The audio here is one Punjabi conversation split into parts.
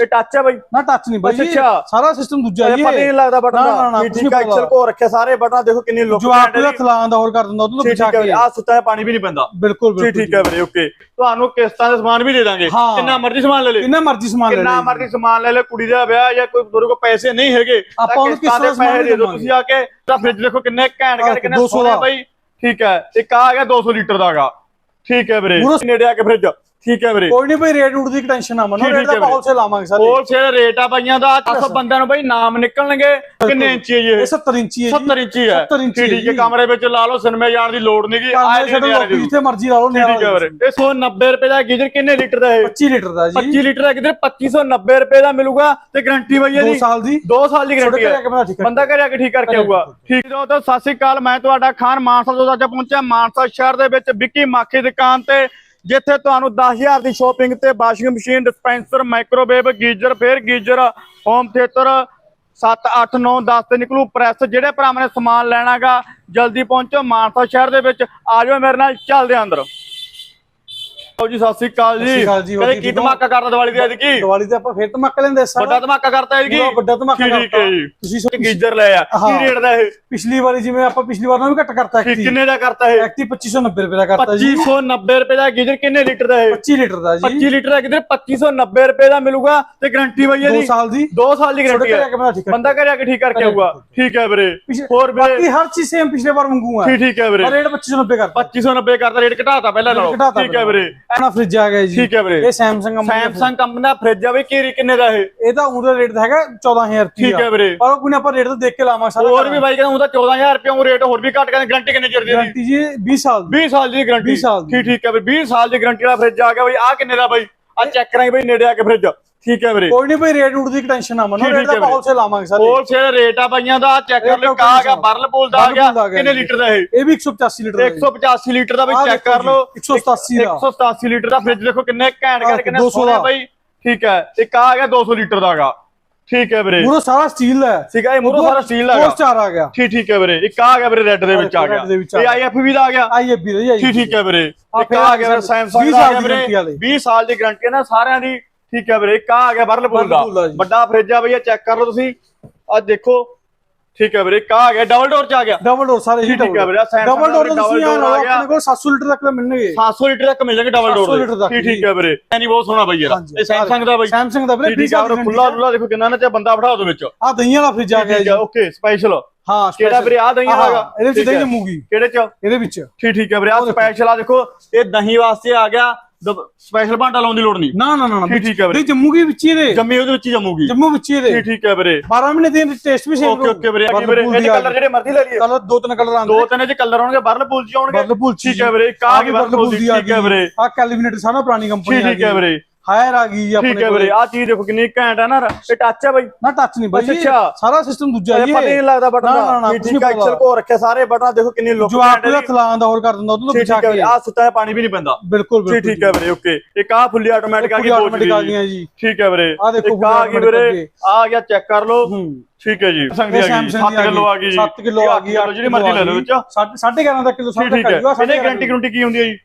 ਇਹ ਟੱਚ ਹੈ ਬਾਈ। ਨਾ ਟੱਚ ਨਹੀਂ ਬਾਈ। ਅੱਛਾ। ਸਾਰਾ ਸਿਸਟਮ ਦੂਜਾ ਜੀ ਪਤਾ ਹੀ ਨਹੀਂ ਲੱਗਦਾ ਬਟਨ ਨਾ, ਨਾ, ਦਾ ਨਾ, ਠੀਕ ਨਹੀਂ ਐਕਸਲ। ਕੋ ਰੱਖੇ ਸਾਰੇ ਬਟਨ ਦੇਖੋ ਕਿੰਨੀ ਲੁੱਕ ਜੋ ਆਪੇ ਦਾ ਥਲਾਨ ਦਾ ਹੋਰ ਕਰ ਦਿੰਦਾ ਉਹਨੂੰ ਠੀਕ ਕੇ ਹੈ ਆ ਸੁੱਤਾ ਹੈ ਪਾਣੀ ਵੀ ਨਹੀਂ ਪੈਂਦਾ। ਬਿਲਕੁਲ ਬਿਲਕੁਲ ਠੀਕ ਹੈ ਵੀਰੇ ਓਕੇ ਤੁਹਾਨੂੰ ਕਿਸ਼ਤਾਂ ਦੇ ਸਮਾਨ ਵੀ ਦੇ ਦਾਂਗੇ। ਹਾਂ। ਕਿੰਨਾ ਮਰਜ਼ੀ ਸਮਾਨ ਲੈ ਲੈ ਕਿੰਨਾ ਮਰਜ਼ੀ ਸਮਾਨ ਲੈ ਕਿੰਨਾ ਲਓ ਮਰਜ਼ੀ ਸਮਾਨ ਲੈ ਲੈ ਕੁੜੀ ਦਾ ਵਿਆਹ ਜਾਂ ਕੋਈ ਤੁਹਾਡੇ ਕੋਲ ਪੈਸੇ ਨਹੀਂ ਹੈਗੇ ਆਪਾਂ ਉਹਨੂੰ ਕਿਸ਼ਤਾਂ ਦੇ ਪੈਸੇ ਦੇ ਦਿਓ ਤੁਸੀਂ ਆ ਕੇ। ਤਾਂ ਫ੍ਰਿਜ ਦੇਖੋ ਕਿੰਨੇ ਘੈਂਟ ਘੈਂਟ ਕਿੰਨੇ 200 ਸੋਹਣੇ ਦਾ। ਬਾਈ। ਠੀਕ ਹੈ ਇੱਕ ਆ ਗਿਆ 200 ਲੀਟਰ ਦਾਗਾ ਠੀਕ ਹੈ ਵੀਰੇ ਨੇੜੇ ਆ ਕੇ ਫ੍ਰਿਜ ਠੀਕ ਹੈ ਵੀਰੇ। ਕੋਈ ਨਹੀਂ ਭਾਈ ਰੇਟ ਦੀ ਟੈਨਸ਼ਨ ਨਾ ਮੰਨੋ ਰੇਟ ਦਾ। ਹੋਲਸੇਲ ਲਾਵਾਂਗੇ ਸਾਰੇ। ਹੋਲਸੇਲ ਰੇਟ ਆ ਬਾਈਆਂ ਦਾ 10 ਬੰਦਿਆਂ ਨੂੰ ਬਾਈ ਨਾਮ ਨਿਕਲਣਗੇ। ਕਿੰਨੇ ਇੰਚੀ ਹੈ ਇਹ? ਇਹ 70 ਇੰਚੀ ਹੈ ਜੀ। 70 ਇੰਚੀ ਹੈ 70 ਇੰਚੀ ਠੀਕ ਹੈ। ਕਮਰੇ ਵਿੱਚ ਲਾ ਲਓ ਸਿਨੇਮੇ ਜਾਣ ਦੀ ਲੋੜ ਨਹੀਂਗੀ ਛੱਡੋ ਲੋਕੀ ਜਿੱਥੇ ਮਰਜ਼ੀ ਲਾ ਲਓ ਠੀਕ ਹੈ ਵੀਰੇ। ਇਹ 190 ਰੁਪਏ ਦਾ ਗੀਜ਼ਰ ਕਿੰਨੇ ਲੀਟਰ ਦਾ ਇਹ? 25 ਲੀਟਰ ਦਾ ਜੀ। 25 ਲੀਟਰ ਦਾ ਕਿਧਰ 2590 ਰੁਪਏ ਦਾ ਮਿਲੂਗਾ ਤੇ ਗਾਰੰਟੀ ਬਾਈ 2 ਇਹਦੀ ਸਾਲ ਦੀ। 2 ਸਾਲ ਦੀ ਗਾਰੰਟੀ ਹੈ। ਬੰਦਾ ਘਰੇ ਆ ਕੇ ਠੀਕ ਕਰਕੇ ਆਊਗਾ। ਠੀਕ ਜੋ ਤਾਂ ਸਤਿ ਸ੍ਰੀ ਅਕਾਲ ਮੈਂ ਤੁਹਾਡਾ ਖਾਨ ਮਾਨਸਾ ਤੋਂ ਅੱਜ ਪਹੁੰਚਿਆ ਮਾਨਸਾ ਸ਼ਹਿਰ ਦੇ ਵਿੱਚ ਵਿੱਕੀ ਮਾਖੀ ਦੁਕਾਨ ਤੇ। ਜਿੱਥੇ ਤੁਹਾਨੂੰ 10000 ਦੀ ਸ਼ੋਪਿੰਗ ਤੇ washing machine dispenser microwave geyser, ਫੇਰ ਗੀਜ਼ਰ ਹੋਮ ਥੀਏਟਰ 7 8 9 10 ਤੇ ਨਿਕਲੂ ਪ੍ਰੈਸ ਜਿਹੜੇ ਭਰਾਵਾਂ ਨੇ ਸਮਾਨ ਲੈਣਾਗਾ, ਜਲਦੀ ਪਹੁੰਚੋ ਮਾਨਸਾ ਸ਼ਹਿਰ ਦੇ ਵਿੱਚ। ਆ ਜਾਓ ਮੇਰੇ ਨਾਲ, ਚੱਲਦੇ ਆਂ ਅੰਦਰ। ਆਓ ਜੀ ਸਤਿ ਸ੍ਰੀ ਅਕਾਲ ਸਤਿ ਸ਼੍ਰੀ ਅਕਾਲ ਜੀ, ਜੀ ਹੋਰ ਕੀ? ਧਮਾਕਾ ਕਰਦਾ ਦੀਵਾਲੀ ਦੇ ਐਤਕੀ ਦੀਵਾਲੀ ਤੇ ਆਪਾਂ ਫੇਰ ਧਮਾਕ ਲੈਂਦੇ ਸਾਰਾ। ਵੱਡਾ ਧਮਾਕਾ ਕਰਤਾ ਐਤਕੀ ਪੂਰਾ ਵੱਡਾ ਧਮਾਕਾ ਠੀਕ ਕਰਤਾ। ਹੈ ਜੀ। ਤੁਸੀਂ ਤੁਸੀਂ ਗੀਜ਼ਰ ਲੈ ਆ। ਹਾਂ। ਕੀ ਰੇਟ ਦਾ ਇਹ? ਪਿਛਲੀ ਵਾਰੀ ਜਿਵੇਂ ਆਪਾਂ ਪਿਛਲੀ ਵਾਰ ਨਾਲੋਂ ਵੀ ਘੱਟ ਕਰਤਾ ਐਕਟੀ ਕਿੰਨੇ ਦਾ ਕਰਤਾ ਇਹ? ਐਕਟੀ 2590 ਰੁਪਏ ਦਾ ਕਰਤਾ ਜੀ। 2590 ਰੁਪਏ ਦਾ ਗੀਜ਼ਰ ਕਿੰਨੇ ਲੀਟਰ ਦਾ ਇਹ? 25 ਲੀਟਰ ਦਾ ਜੀ। 25 ਲੀਟਰ ਦਾ ਕਿਧਰ 2590 ਰੁਪਏ ਦਾ ਮਿਲੂਗਾ ਤੇ ਗਾਰੰਟੀ ਬਾਈ 2 ਇਹਦੀ ਸਾਲ ਦੀ। 2 ਸਾਲ ਦੀ ਛੋਟੇ ਗਾਰੰਟੀ ਘਰੇ ਆ। ਕੇ ਹੈ ਬਣਾ ਠੀਕ ਹੈ ਬੰਦਾ ਘਰੇ ਆ ਕੇ ਠੀਕ ਕਰਕੇ ਆਊਗਾ। ਠੀਕ ਹੈ ਵੀਰੇ। ਹੋਰ ਵੀਰੇ? ਬਾਕੀ ਹਰ ਚੀਜ਼ ਸੇਮ ਪਿਛਲੇ ਵਾਰ ਵਾਂਗੂ ਹੈ ਠੀਕ ਠੀਕ ਹੈ ਵੀਰੇ। ਪਰ ਰੇਟ 2590 ਕਰਤਾ। 2590 ਕਰਦਾ ਰੇਟ ਘਟਾਤਾ ਪਹਿਲਾਂ ਨਾਲੋਂ। ਘਟਾਤਾ ਠੀਕ ਹੈ ਵੀਰੇ। ਆਪਣਾ ਫ੍ਰਿਜ ਆ ਗਿਆ ਜੀ? ਠੀਕ ਹੈ ਵੀਰੇ। ਇਹ ਸੈਮਸੰਗ ਕੰਪਨੀ ਸੈਮਸੰਗ ਕੰਪਨੀ ਦਾ ਫ੍ਰਿਜ ਆ ਵੀ ਕੀ ਕਿੰਨੇ ਦਾ ਇਹ? ਇਹ ਤਾਂ ਉਹਦਾ ਰੇਟ ਹੈਗਾ 14000 ਰੁਪਏ ਠੀਕ ਹੈ ਵੀਰੇ। ਪਰ ਉਹ ਕੋਈ ਆਪਾਂ ਰੇਟ ਤਾਂ ਦੇਖ ਕੇ ਲਾਵਾਂਗੇ ਸਾਰਾ ਹੋਰ ਵੀ ਬਾਈ ਕਹਿੰਦਾ ਉਹਦਾ 14000 ਰੁਪਏ ਉਹ ਰੇਟ ਹੋਰ ਵੀ ਘਟ ਗਿਆ ਗਾਰੰਟੀ ਕਿੰਨੇ ਚਿਰ ਦੀ ਇਹਦੀ? ਗਾਰੰਟੀ ਜੀ 20 ਸਾਲ ਦੀ। 20 ਸਾਲ ਦੀ ਗਾਰੰਟੀ 20 ਸਾਲ ਦੀ। ਠੀਕ ਠੀਕ ਹੈ ਵੀਰੇ 20 ਸਾਲ ਦੀ ਗਾਰੰਟੀ ਵਾਲਾ ਫ੍ਰਿਜ ਆ ਗਿਆ ਬਈ। ਆ ਕਿੰਨੇ ਦਾ ਬਾਈ? ਆ ਚੈੱਕ ਕਰਾਂਗੇ ਬਈ ਨੇੜੇ ਆ ਕੇ ਫ੍ਰਿਜ ਠੀਕ ਹੈ ਵੀਰੇ। ਕੋਈ ਨਹੀਂ ਭਾਈ ਰੇਟ ਉੜ ਦੀ ਟੈਨਸ਼ਨ ਨਾ ਮੰਨੋ ਠੀਕ ਰੇਟ ਹੈ ਦਾ। ਹੋਲਸੇਲ ਲਾਵਾਂਗੇ ਸਾਰੇ। ਹੋਲਸੇਲ ਰੇਟ ਆ ਬਾਈਆਂ ਦਾ ਚੈੱਕ ਕਰ ਲਓ ਕਾ ਆ ਗਿਆ ਬਰਲਪੂਲ ਦਾ ਆ ਦਾ ਗਿਆ ਆ ਗਿਆ ਕਿੰਨੇ। ਲੀਟਰ ਦਾ ਇਹ? ਇਹ ਵੀ 185 ਲੀਟਰ ਦਾ ਜੀ। 185 ਲੀਟਰ ਦਾ ਆਹ ਚੈੱਕ ਕਰ ਲਓ। ਜੀ, 187 ਦਾ। 187 ਲੀਟਰ ਦਾ ਫ੍ਰਿਜ ਦੇਖੋ ਕਿੰਨੇ ਘੈਂਟ ਘੈਂਟ ਕਿੰਨੇ 200 ਸੋਹਣੇ ਦਾ। ਬਾਈ। ਠੀਕ ਹੈ ਇੱਕ ਆ ਗਿਆ 200 ਲੀਟਰ ਦਾਗਾ ਠੀਕ ਹੈ ਵੀਰੇ। ਪੂਰਾ ਸਾਰਾ ਸਟੀਲ ਹੈ। ਸੀਗਾ ਇਹ ਮੂਰੋ ਸਾਰਾ ਸਟੀਲ ਹੈਗਾ। 4 ਸਟਾਰ ਆ ਗਿਆ। ਠੀਕ ਠੀਕ ਹੈ ਵੀਰੇ। ਇੱਕ ਆ ਗਿਆ ਵੀਰੇ ਰੈੱਡ ਦੇ ਵਿੱਚ ਆ ਗਿਆ। ਦੇ ਇਹ। ਆਈਐਫਬੀ ਦਾ ਆ ਗਿਆ। ਆਈ ਐਫ ਵੀ ਠੀਕ ਠੀਕ ਹੈ ਵੀਰੇ। ਇੱਕ ਆ ਗਿਆ ਸੈਮਸੰਗ 20 ਦਾ ਆ ਗਿਆ ਦੀ ਵੀਰੇ। guarantee ਵਾਲੇ। 20 ਸਾਲ ਦੀ ਗਾਰੰਟੀ ਹੈ ਨਾ ਸਾਰਿਆਂ ਦੀ ਠੀਕ ਹੈ ਵੀਰੇ ਇੱਕ ਆ ਗਿਆ Whirlpool ਦਾ। ਦਾ ਜੀ। ਵੱਡਾ ਫ੍ਰਿਜ ਆ ਬਈ ਇਹ ਚੈੱਕ ਕਰ ਲਓ ਤੁਸੀਂ। ਆ ਦੇਖੋ ਠੀਕ ਹੈ ਵੀਰੇ ਇੱਕ ਆ ਗਿਆ ਡਬਲ ਡੋਰ ਚ ਆ ਗਿਆ। ਡਬਲ ਡੋਰ ਸਾਰੇ ਹੀ ਠੀਕ ਹੈ ਵੀਰੇ, Samsung ਡਬਲ ਡੋਰ ਦਾ ਤੁਸੀਂ double door ਆ ਆ ਗਿਆ। ਆਪਣੇ ਕੋਲ 700 ਲੀਟਰ ਤੱਕ ਦਾ ਮਿਲਣਗੇ। 700 ਲੀਟਰ ਤੱਕ ਮਿਲ ਜਾਣਗੇ ਡਬਲ 700 ਡੋਰ ਲੀਟਰ ਤੱਕ ਠੀਕ ਹੈ ਵੀਰੇ। ਐਨੀ ਬਹੁਤ ਸੋਹਣਾ ਬਈ ਯਾਰ। ਹਾਂਜੀ, ਇਹ ਸੈਮਸੰਗ ਦਾ ਬਈ। ਸੈਮਸੰਗ ਦਾ ਵੀਰੇ ਠੀਕ ਹੈ ਵੀਰੇ ਖੁੱਲਾ ਖੁੱਲਾ ਦੇਖੋ ਕਿੰਨਾ ਨਾ ਤੇ ਬੰਦਾ ਬਿਠਾ ਦੋ ਵਿੱਚ। ਆ ਦਹੀਂਆਂ ਵਾਲਾ ਫ੍ਰਿਜ ਆ ਗਿਆ ਠੀਕ ਜੀ। ਹੈ ਓਕੇ ਸਪੈਸ਼ਲ ਹਾਂ ਕਿਹੜਾ special। ਵੀਰੇ ਆ ਦਹੀਂ ਆਹ, ਵਾਲਾ? ਇਹਦੇ ਵਿੱਚ ਠੀਕ ਦਹੀਂ ਹੈ। ਜੰਮੂਗੀ। ਕਿਹੜੇ ਚ? ਇਹਦੇ ਵਿੱਚ। ਠੀਕ ਠੀਕ ਹੈ ਵੀਰੇ ਆ ਸਪੈਸ਼ਲ ਆ ਦੇਖੋ ਇਹ ਦਹੀਂ ਵਾਸਤੇ ਆ ਗਿਆ। ਸਪੈਸ਼ਲ ਭਾਂਡਾ ਲਾਉਣ ਦੀ ਲੋੜ ਨਹੀਂ। ਨਾ ਨਾ ਨਾ ਠੀਕ ਠੀਕ ਹੈ ਵੀਰੇ। ਨਹੀਂ ਜੰਮੂਗੀ ਵਿੱਚ ਹੀ ਇਹਦੇ? ਜੰਮੀ ਉਹਦੇ ਵਿੱਚ ਹੀ ਜੰਮੂਗੀ। ਜੰਮੂ ਵਿੱਚ ਹੀ ਇਹਦੇ। ਠੀਕ ਠੀਕ ਹੈ ਵੀਰੇ। 12 ਮਹੀਨੇ ਦੀ ਟੇਸਟ ਵੀ ਸੇਮ ਓਕੇ ਓਕੇ ਵੀਰੇ ਆ ਵੀਰੇ ਇਹਦੇ ਕਲਰ ਜਿਹੜੇ ਮਰਜ਼ੀ ਲੈ ਲਈਏ। ਕਲਰ ਦੋ ਤਿੰਨ ਕਲਰ ਆਉਂਦੇ। ਦੋ ਤਿੰਨ ਇਹਦੇ ਕਲਰ ਆਉਣਗੇ ਬਰਲਪੂਲ ਚ ਆਉਣਗੇ। ਵਰਲਪੂਲ ਠੀਕ ਹੈ ਵੀਰੇ ਇੱਕ ਆ ਗਈ ਵਰਲਪੂਲ ਦੀ ਠੀਕ ਹੈ ਵੀਰੇ। ਆ ਕੈਲੀਨੇਟਰ ਸਾਰਾ ਪੁਰਾਣੀ ਕੰਪਨੀ ਠੀਕ ਹੈ ਵੀਰੇ। ਹਾਇਰ ਆ ਗਈ ਜੀ ਆਪਣੇ ਠੀਕ ਹੈ ਵੀਰੇ ਆ ਚੀਜ਼ ਦੇਖੋ ਕਿੰਨੀ ਘੈਂਟ ਹੈ ਨਾ ਇਹ ਟੱਚ ਹੈ ਬਾਈ। ਨਾ ਟੱਚ ਨਹੀਂ ਬਾਈ ਅੱਛਾ। ਸਾਰਾ ਸਿਸਟਮ ਦੂਜਾ ਇਹ ਜੀ ਪਤਾ ਹੀ ਨਹੀਂ ਲੱਗਦਾ ਬਟਨ ਦਾ। ਠੀਕ ਨਹੀਂ ਐਕਸਲ। ਕੋ ਰੱਖੇ ਸਾਰੇ ਬਟਨ ਦੇਖੋ ਕਿੰਨੀ ਲੁੱਕ ਜੋ। ਆਪੇ ਦਾ ਦਾ ਹੋਰ ਕਰ ਦਿੰਦਾ ਉਹਨੂੰ ਹੈ ਕੇ। ਆ ਸੁੱਤਾ ਹੈ ਪਾਣੀ ਵੀ ਨਹੀਂ ਪੈਂਦਾ। ਬਿਲਕੁਲ ਬਿਲਕੁਲ ਠੀਕ ਹੈ ਵੀਰੇ ਓਕੇ ਇੱਕ ਆ ਫੁੱਲੀ ਆਟੋਮੈਟਿਕ ਆ ਗਈ ਦੋ ਆਟੋਮੈਟਿਕ ਆ ਗਈਆਂ ਜੀ। ਠੀਕ ਹੈ ਵੀਰੇ। ਆਹ ਦੇਖੋ ਆ ਗਈ ਵੀਰੇ ਆ ਗਿਆ ਚੈੱਕ ਕਰ ਲਓ। ਹੂੰ। ਠੀਕ ਹੈ ਜੀ। ਸੰਗ ਦੀ ਇਹ ਆ ਗਈ Samsung 7 ਕਿਲੋ ਆ ਗਈ ਜੀ। 7 ਕਿਲੋ ਆ ਗਈ ਜਿਹੜੀ ਮਰਜ਼ੀ ਲੈ ਲਓ ਵਿੱਚ। 11.5 ਦਾ ਕਿਲੋ ਠੀਕ ਠੀਕ ਹੈ। ਇਹਨੇ ਗਾਰੰਟੀ ਗਰੰਟੀ ਕੀ ਹੁੰਦੀ ਹੈ ਜੀ?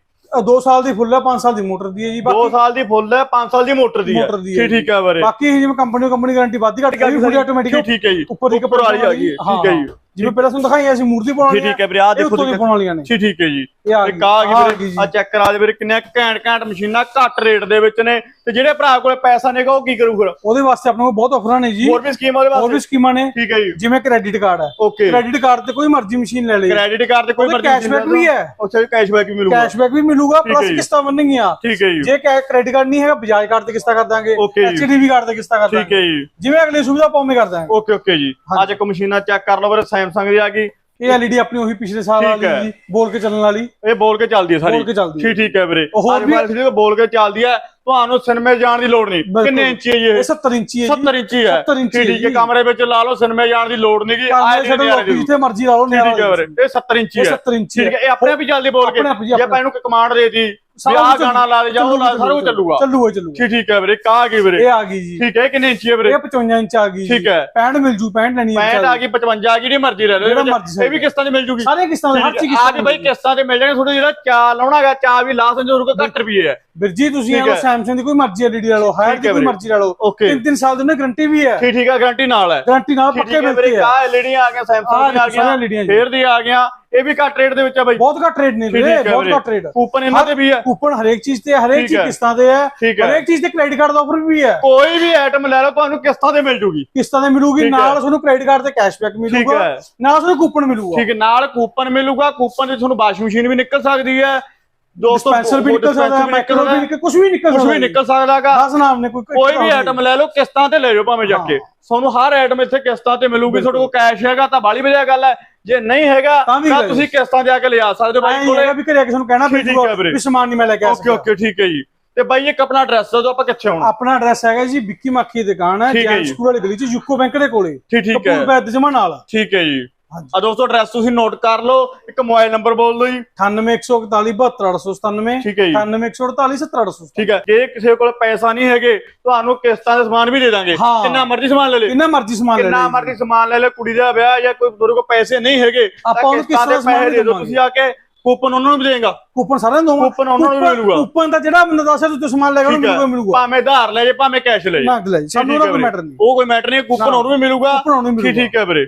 2 ਸਾਲ ਦੀ ਫੁੱਲ ਹੈ 5 ਸਾਲ ਦੀ ਮੋਟਰ ਦੀ ਹੈ ਜੀ 2 ਸਾਲ ਦੀ ਫੁੱਲ ਹੈ 5 ਸਾਲ ਦੀ ਮੋਟਰ ਦੀ ਹੈ। ਦੀ ਠੀਕ ਠੀਕ ਹੈ ਵੀਰੇ। ਬਾਕੀ ਜਿਵੇਂ ਕੰਪਨੀ ਕੰਪਨੀ ਗਾਰੰਟੀ ਵੱਧ ਘੱਟ ਕਰੀ ਫੁੱਲੀ ਆਟੋਮੈਟਿਕ ਠੀਕ ਹੈ ਜੀ। ਉੱਪਰ ਇੱਕ ਉੱਪਰ ਵਾਲੀ ਆ ਗਈ ਹੈ, ਠੀਕ ਹੈ ਜੀ। ਜਿਵੇਂ ਪਹਿਲਾਂ ਤੁਹਾਨੂੰ ਦਿਖਾਈਆਂ ਅਸੀਂ ਮੂਰਤੀ ਪਾਉਣ ਠੀਕ ਠੀਕ ਹੈ ਵੀਰੇ ਆ ਦੇਖੋ ਦੀ ਪਾਉਣ ਵਾਲੀਆਂ ਨੇ। ਠੀਕ ਠੀਕ ਹੈ ਜੀ। ਇੱਕ ਆ ਗਈ ਵੀਰੇ। ਆ ਚੈੱਕ ਕਰਾ ਦੇ ਵੀਰੇ ਕਿੰਨੇ ਘੈਂਟ ਘੈਂਟ ਮਸ਼ੀਨਾਂ ਘੱਟ ਰੇਟ ਦੇ ਵਿੱਚ ਨੇ ਤੇ ਜਿਹੜੇ ਭਰਾ ਕੋਲੇ ਪੈਸਾ ਨੇਗਾ ਉਹ ਕੀ ਕਰੂ ਫਿਰ? ਉਹਦੇ ਵਾਸਤੇ ਆਪਣੇ ਕੋਲ ਬਹੁਤ ਆਫਰਾਂ ਨੇ ਜੀ। ਹੋਰ ਵੀ ਸਕੀਮ ਉਹਦੇ ਹੋਰ ਵੀ ਵਾਸਤੇ ਸਕੀਮਾਂ ਨੇ ਠੀਕ ਹੈ ਜੀ। ਜਿਵੇਂ ਕ੍ਰੈਡਿਟ ਕਾਰਡ ਹੈ। ਓਕੇ ਕ੍ਰੈਡਿਟ ਕਾਰਡ ਤੇ ਕੋਈ ਮਰਜ਼ੀ ਮਸ਼ੀਨ ਲੈ ਲਈ ਕ੍ਰੈਡਿਟ ਕਾਰਡ ਤੇ ਕੋਈ ਮਰਜ਼ੀ cashback ਵੀ ਹੈ। ਅੱਛਾ ਜੀ ਕੈਸ਼ਬੈਕ ਵੀ ਮਿਲੂਗਾ। ਕੈਸ਼ਬੈਕ ਵੀ ਮਿਲੂਗਾ ਠੀਕ ਪਲੱਸ। ਕਿਸ਼ਤਾਂ ਬਣਨਗੀਆਂ। ਠੀਕ ਹੈ ਜੀ। ਜੇ ਕ੍ਰੈਡਿਟ ਕਾਰਡ ਨਹੀਂ ਹੈਗਾ ਬਜਾਜ ਕਾਰਡ ਤੇ ਕਿਸ਼ਤਾਂ ਕਰ ਦਾਂਗੇ। ਐਚਡੀਬੀ ਕਾਰਡ ਤੇ ਕਿਸ਼ਤਾਂ ਕਰ ਠੀਕ ਦਾਂਗੇ। ਹੈ ਜੀ। ਜਿਵੇਂ ਅਗਲੀ ਸੁਵਿਧਾ ਪਾਉਵੇਂ ਕਰ ਦਾਂਗੇ। ਓਕੇ ਓਕੇ ਜੀ। ਅੱਜ ਇੱਕ ਮਸ਼ੀਨਾਂ ਚੈੱਕ ਕਰ ਲਓ ਵੀਰੇ ਸੈਮਸੰਗ ਦੀ ਆ ਗਈ ਇਹ ਐਲਈਡੀ ਆਪਣੀ ਉਹੀ ਪਿਛਲੇ ਸਾਲ ਠੀਕ ਵਾਲੀ। ਜੀ ਬੋਲ ਕੇ ਚੱਲਣ ਵਾਲੀ। ਇਹ ਬੋਲ ਕੇ ਚੱਲਦੀ ਹੈ ਸਾਰੀ। ਬੋਲ ਕੇ ਚੱਲਦੀ ਹੈ। ਠੀਕ ਠੀਕ ਹੈ ਵੀਰੇ। ਹੋਰ ਅੱਜ ਵੀ- ਬੋਲ ਕੇ ਚੱਲਦੀ ਹੈ। ਤੁਹਾਨੂੰ ਸਿਨੇਮੇ ਜਾਣ ਦੀ ਲੋੜ ਨਹੀਂ। ਬਿਲਕੁਲ। ਕਿੰਨੇ ਇੰਚੀ ਹੈ ਜੀ ਇਹ? ਇਹ 70 ਇੰਚੀ ਹੈ ਜੀ। 70 ਇੰਚੀ ਹੈ। 70 ਇੰਚੀ ਠੀਕ ਹੈ ਠੀਕ ਹੈ। ਜੀ। ਕਮਰੇ ਵਿੱਚ ਲਾ ਲਓ ਸਿਨੇਮੇ ਜਾਣ ਦੀ ਲੋੜ ਨਹੀਂਗੀ ਕਾਲੇ ਛੱਡੋ ਲੋਕੀ ਜਿੱਥੇ ਮਰਜ਼ੀ ਲਾ ਲਓ ਠੀਕ ਹੈ ਵੀਰੇ। ਇਹ 70 ਇੰਚੀ ਇਹ ਹੈ। 70 ਇੰਚੀ ਠੀਕ ਹੈ। ਇਹ ਆਪਣੇ ਆਪ ਹੀ ਚੱਲਦੀ ਬੋਲ ਕੇ। ਆਪਣੇ ਆਪ ਹੀ, ਜੇ ਆਪਾਂ ਇਹਨੂੰ ਕਮਾਂਡ ਦੇਤੀ ਸਾਰਾ ਗਾਣਾ ਲਾ ਦੇ ਜਾਂ ਉਹ ਲਾ ਦੇ, ਸਾਰਾ ਕੁਝ ਚੱਲੂਗਾ। ਚੱਲੂਗਾ। ਚੱਲੂਗਾ ਠੀਕ ਠੀਕ ਹੈ ਵੀਰੇ ਕਾ ਗਈ ਵੀਰੇ। ਇਹ ਆ ਗਈ ਜੀ। ਠੀਕ ਹੈ ਕਿੰਨੇ ਇੰਚੀ ਹੈ ਵੀਰੇ? ਇਹ 55 ਇੰਚ ਆ ਗਈ ਠੀਕ ਹੈ। 65 ਮਿਲ ਜੂ 65 ਲੈਣੀ ਹੈ 65 ਆ ਗਈ 55 ਆ ਗਈ ਜਿਹੜੀ ਮਰਜ਼ੀ ਲੈ ਲਓ। ਇਹ ਵੀ ਕਿਸ਼ਤਾਂ 'ਚ ਮਿਲ ਜੂਗੀ। ਸਾਰੇ ਕਿਸ਼ਤਾਂ ਹਰ ਚੀਜ਼ ਆ ਕੇ ਬਾਈ ਕਿਸ਼ਤਾਂ 'ਤੇ ਮਿਲ ਜਾਣਗੇ ਥੋੜਾ ਜਿਹੜਾ ਚਾ ਲਾਉਣਾਗਾ ਚਾ ਵੀ ਲਾਸ ਜੋ ਰੁਕ 60 ਰੁਪਏ ਹੈ। ਵੀਰ ਜੀ ਤੁਸੀਂ ਠੀਕ ਇਹਨੂੰ ਹੈ। ਸੈਮਸੰਗ ਦੀ ਕੋਈ ਮਰਜ਼ੀ ਐਲਈਡੀ ਲੈ ਲਓ ਹਾਇਰ ਦੀ ਕੋਈ। ਮਰਜ਼ੀ ਲੈ ਲਓ। ਤਿੰਨ ਤਿੰਨ ਸਾਲ ਦੀ ਉਹਨੇ ਗਾਰੰਟੀ ਵੀ ਹੈ। ਠੀਕ ਠੀਕ ਹੈ ਗਾਰੰਟੀ ਨਾਲ ਹੈ। ਗਾਰੰਟੀ ਨਾਲ ਪੱਕੇ ਮਿਲਦੀ ਵੀਰੇ ਹੈ ਆ। ਐਲਈਡੀ ਆ ਗਿਆ ਆਹ ਸੈਮਸੰਗ ਦੀ ਆ ਜੀ। ਫੇਰ ਦੀ ਆ ਗਿਆ ਇਹ ਵੀ ਘੱਟ ਰੇਟ ਦੇ ਵਿੱਚ ਆ ਬਾਈ। ਬਹੁਤ ਘੱਟ ਰੇਟ ਨੇ ਵੀਰੇ ਬਹੁਤ ਘੱਟ ਰੇਟ ਕੂਪਨ ਇਹਨਾਂ ਤੇ ਵੀ ਹੈ ਕੂਪਨ ਹਰੇਕ ਚੀਜ਼ ਤੇ ਹਰੇਕ ਚੀਜ਼। ਕਿਸ਼ਤਾਂ ਤੇ ਹੈ। ਹਰੇਕ ਚੀਜ਼ ਤੇ ਕ੍ਰੈਡਿਟ ਕਾਰਡ ਦਾ ਆਫਰ ਵੀ ਹੈ। ਕੋਈ ਵੀ ਆਈਟਮ ਲੈ ਲਓ ਤੁਹਾਨੂੰ ਕਿਸ਼ਤਾਂ ਤੇ ਮਿਲ ਜੂਗੀ। ਕਿਸ਼ਤਾਂ ਤੇ ਮਿਲੂਗੀ। ਨਾਲ ਤੁਹਾਨੂੰ ਕ੍ਰੈਡਿਟ ਕਾਰਡ ਤੇ ਕੈਸ਼ਬੈਕ ਮਿਲੂਗਾ। ਨਾਲ ਤੁਹਾਨੂੰ ਕੂਪਨ ਮਿਲੂਗਾ। ਠੀਕ ਹੈ ਨਾਲ ਕੂਪਨ ਮਿਲੂਗਾ। ਕੂਪਨ ਤੇ ਤੁਹਾਨੂੰ ਵਾਸ਼ਿੰਗ ਮਸ਼ੀਨ ਵੀ ਨਿਕਲ ਸਕਦੀ ਹੈ। ਦੋਸਤੋ ਡਿਸਪੈਂਸਰ ਵੀ ਨਿਕਲ ਸਕਦਾ ਮਾਈਕਰੋ ਵੀ ਨਿਕਲ ਕੁਝ ਵੀ ਨਿਕਲ ਕੁਝ ਵੀ ਨਿਕਲ ਸਕਦਾਗਾ। ਦਸ ਨਾਮ ਨੇ ਕੋਈ ਕੋਈ ਵੀ ਆਈਟਮ ਲੈ ਲਓ ਕਿਸ਼ਤਾਂ ਤੇ ਲੈ ਜਾਓ ਭਾਵੇਂ ਜਾ ਕੇ। ਤੁਹਾਨੂੰ ਹਰ ਆਈਟਮ ਇੱਥੇ ਕਿਸ਼ਤਾਂ ਤੇ ਮਿਲੂਗੀ ਤੁਹਾਡੇ ਕੋਲ ਕੈਸ਼ ਹੈਗਾ ਤਾਂ ਬਾਲੀ ਵਧੀਆ ਗੱਲ ਹੈ। ਜੇ ਨਹੀਂ ਹੈਗਾ ਤਾਂ ਤੁਸੀਂ ਕਿਸ਼ਤਾਂ ਆ ਕੇ ਲਿਆ ਸਕਦੇ ਹੋ ਬਾਈ ਕੋਲੇ। ਵੀ ਘਰੇ ਆ ਕੇ ਤੁਹਾਨੂੰ ਕਹਿਣਾ। ਵੀ ਸਮਾਨ ਨਹੀਂ ਮੈਂ ਲੈ ਕੇ ਆ ਓਕੇ ਓਕੇ ਠੀਕ ਹੈ ਜੀ। ਤੇ ਬਾਈ ਇੱਕ ਆਪਣਾ ਐਡਰੈਸ ਦੱਸੋ ਆਪਾਂ ਕਿੱਥੇ ਆਉਣਾ? ਆਪਣਾ ਐਡਰੈਸ ਹੈਗਾ ਜੀ ਵਿੱਕੀ ਮਾਖੀ ਦੀ ਦੁਕਾਨ ਹੈ ਜੈਨ ਜੀ। ਸਕੂਲ ਵਾਲੀ ਗਲੀ ਚ ਯੂਕੋ ਬੈਂਕ ਦੇ ਕੋਲੇ। ਠੀਕ ਠੀਕ ਹੈ। ਕਪੂਰ ਬੈਦ ਜਮਾ ਨਾਲ। ਠੀਕ ਹੈ ਜੀ। ਆ ਦੋਸਤੋ ਐਡਰੈਸ ਤੁਸੀਂ ਨੋਟ ਕਰ ਲਓ। ਇੱਕ ਮੋਬਾਈਲ ਨੰਬਰ ਬੋਲ ਦਿਓ ਜੀ। 9814472897 ਠੀਕ ਹੈ ਜੀ। 9814472897 ਠੀਕ ਹੈ। ਜੇ ਕਿਸੇ ਕੋਲ ਪੈਸਾ ਨਹੀਂ ਹੈਗੇ ਤੁਹਾਨੂੰ ਕਿਸ਼ਤਾਂ ਦੇ ਸਮਾਨ ਵੀ ਦੇ ਦਾਂਗੇ। ਕਿੰਨਾ ਮਰਜ਼ੀ ਸਮਾਨ ਲੈ ਲੈ। ਜਿੰਨਾ ਮਰਜ਼ੀ ਸਮਾਨ ਲੈ ਕਿੰਨਾ ਲਓ ਮਰਜ਼ੀ ਸਮਾਨ ਲੈ ਲੈ ਕੁੜੀ ਦਾ ਵਿਆਹ ਜਾਂ ਕੋਈ ਤੁਹਾਡੇ ਕੋਲ ਪੈਸੇ ਨਹੀਂ ਹੈਗੇ ਤਾਂ ਆਪਾਂ ਉਹਨੂੰ ਕਿਸ਼ਤਾਂ ਦੇ ਦਾ ਪੈਸੇ ਦੇ ਦਿਓ। ਤੁਸੀਂ ਆ ਕੇ ਕੂਪਨ ਉਹਨਾਂ ਨੂੰ ਵੀ ਦੇਗਾ। ਕੂਪਨ ਸਾਰਿਆਂ ਨੂੰ ਦਊਂਗਾ ਕੂਪਨ ਉਹਨਾਂ ਨੂੰ ਵੀ ਮਿਲੂਗਾ। ਕੂਪਨ ਦਾ ਜਿਹੜਾ ਬੰਦਾ ਦੱਸਿਆ ਤੁਸੀਂ ਸਮਾਨ ਲੈ ਕੇ ਉਹਨੂੰ ਮਿਲੂਗਾ। ਭਾਵੇਂ ਉਧਾਰ ਲੈ ਜੇ ਭਾਵੇਂ ਕੈਸ਼ ਲੈ ਜੇ। ਲੈ ਸਾਨੂੰ ਉਹਦਾ ਕੋਈ। ਮੈਟਰ ਨਹੀਂ। ਉਹ ਕੋਈ ਮੈਟਰ ਨਹੀਂ ਕੂਪਨ। ਉਹਨੂੰ ਵੀ ਮਿਲੂਗਾ। ਕੂਪਨ ਉਹਨੂੰ ਵੀ ਠੀਕ ਮਿਲੂਗਾ। ਠੀਕ ਹੈ ਵੀਰੇ।